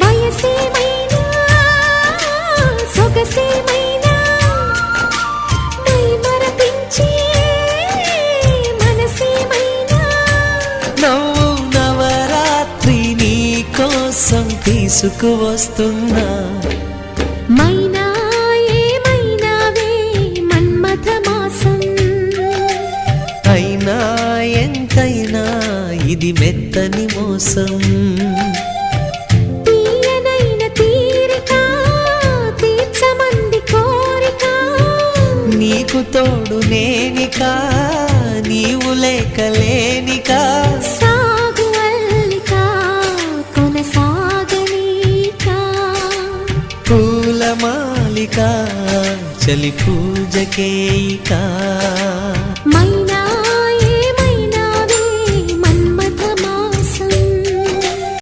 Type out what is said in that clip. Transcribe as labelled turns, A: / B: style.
A: వయసేమైనా సొగసేమైనా my మరపించే మనసేమైనా.
B: నవ్వు నవరాత్రి నీ కోసం తీసుకువస్తున్నా. ఎంతైనా ఇది మెత్తని మోసం.
A: తీయనైన తీరిక తీర్చమంది కోరిక.
B: నీకు తోడు నేనిక నీవు లేక లేనిక.
A: సాగు కొనసాగనీక.
B: పూల మాలిక చలి పూజకేయిక